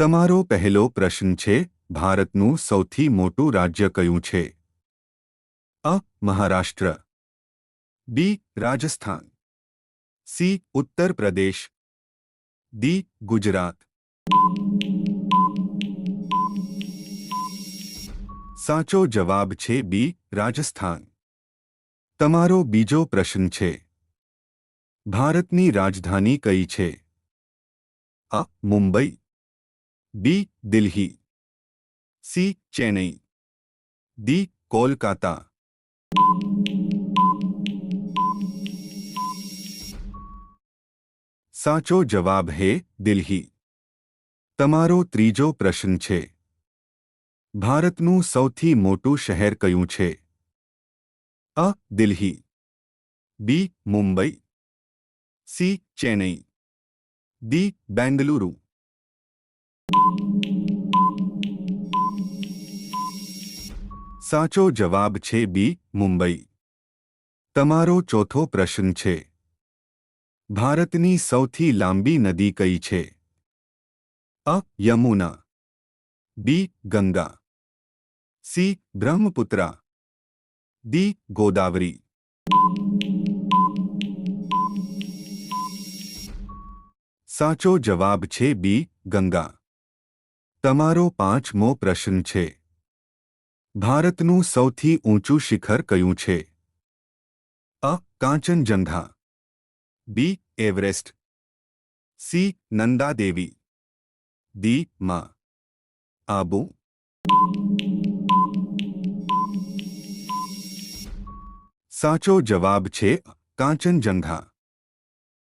તમારો પહેલો પ્રશ્ન છે, ભારતનું સૌથી મોટું રાજ્ય કયું છે? A, Maharashtra. B, Rajasthan. C, Uttar Pradesh. D, Gujarat. સાચો જવાબ છે બી, રાજસ્થાન. તમારો બીજો પ્રશ્ન છે, ભારતની રાજધાની કઈ છે? A, Mumbai. B Delhi C Chennai D Kolkata સાચો જવાબ હે દિલ્હી તમારો ત્રીજો પ્રશ્ન છે ભારતનું સૌથી મોટું શહેર કયું છે A Delhi B Mumbai C Chennai D Bengaluru સાચો જવાબ છે બી, મુંબઈ. તમારો ચોથો પ્રશ્ન છે. ભારતની સૌથી લાંબી નદી કઈ છે? A, Yamuna. B, Ganga. C, Brahmaputra. D Godavari. સાચો જવાબ છે બી, ગંગા. તમારો પાંચમો પ્રશ્ન છે. ભારતનું સૌથી ઊંચું શિખર કયું છે? A. Kanchenjunga. B. Everest. C. Nanda Devi. D Mount. Abu. સાચો જવાબ છે કાંચનજંઘા.